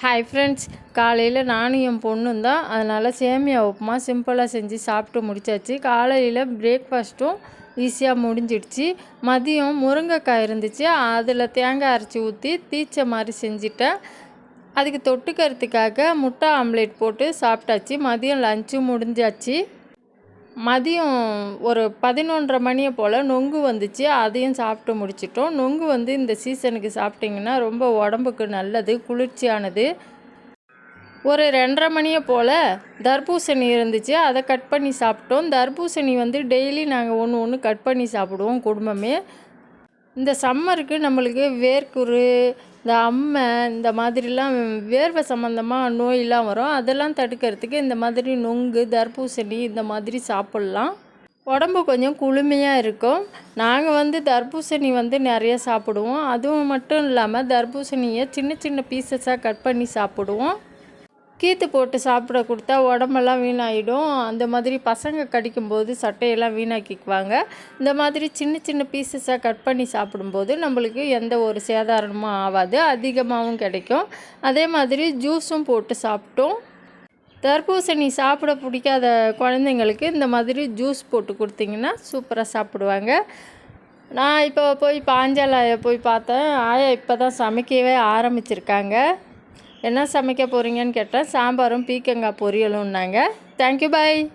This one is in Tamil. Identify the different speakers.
Speaker 1: ஹாய் ஃப்ரெண்ட்ஸ் காலையில் நானும் என் பொண்ணும் தான். அதனால் சேமியா உப்புமா சிம்பிளாக செஞ்சு சாப்பிட்டு முடிச்சாச்சு. காலையில் பிரேக்ஃபாஸ்ட்டும் ஈஸியாக முடிஞ்சிடுச்சு. மதியம் முருங்கைக்காய் இருந்துச்சு. அதில் தேங்காய் அரைச்சி ஊற்றி தீச்ச மாதிரி செஞ்சிட்டேன். அதுக்கு தொட்டுக்கிறதுக்காக முட்டை ஆம்லேட் போட்டு சாப்பிட்டாச்சு. மதியம் லஞ்சும் முடிஞ்சாச்சு. மதியம் ஒரு பதினொன்றரை மணியை போல் நொங்கு வந்துச்சு அதையும் சாப்பிட்டு முடிச்சிட்டோம். நொங்கு வந்து இந்த சீசனுக்கு சாப்பிட்டிங்கன்னா ரொம்ப உடம்புக்கு நல்லது குளிர்ச்சியானது. ஒரு ரெண்டரை மணியை போல் தர்பூசணி இருந்துச்சு அதை கட் பண்ணி சாப்பிட்டோம். தர்பூசணி வந்து டெய்லி நாங்கள் ஒன்று ஒன்று கட் பண்ணி சாப்பிடுவோம் குடும்பமே. இந்த சம்மருக்கு நம்மளுக்கு வேர்க்குரு இந்த அம்மை இந்த மாதிரிலாம் வேர்வை சம்மந்தமாக நோயெலாம் வரும். அதெல்லாம் தடுக்கிறதுக்கு இந்த மாதிரி நொங்கு தர்பூசணி இந்த மாதிரி சாப்பிட்லாம். உடம்பு கொஞ்சம் குளுமையாக இருக்கும். நாங்கள் வந்து தர்பூசணி வந்து நிறைய சாப்பிடுவோம். அதுவும் மட்டும் இல்லாமல் தர்பூசணியை சின்ன சின்ன பீசஸாக கட் பண்ணி சாப்பிடுவோம். கீத்து போட்டு சாப்பிட கொடுத்தா உடம்பெல்லாம் வீணாயிடும். அந்த மாதிரி பசங்க கடிக்கும்போது சட்டையெல்லாம் வீணாக்கிக்குவாங்க. இந்த மாதிரி சின்ன சின்ன பீசஸாக கட் பண்ணி சாப்பிடும்போது நம்மளுக்கு எந்த ஒரு சேதாரணமும் ஆகாது. அதிகமாகவும் கிடைக்கும். அதே மாதிரி ஜூஸும் போட்டு சாப்பிட்டோம். தர்பூசணி சாப்பிட பிடிக்காத குழந்தைங்களுக்கு இந்த மாதிரி ஜூஸ் போட்டு கொடுத்தீங்கன்னா சூப்பராக சாப்பிடுவாங்க. நான் இப்போ போய் பாஞ்சால் ஆயா போய் பார்த்தேன். ஆயா இப்போ தான் சமைக்கவே ஆரம்பிச்சிருக்காங்க. என்ன சமைக்க போகிறீங்கன்னு கேட்டால் சாம்பாரும் பீக்கங்காய் பொரியலும்னாங்க. Thank you bye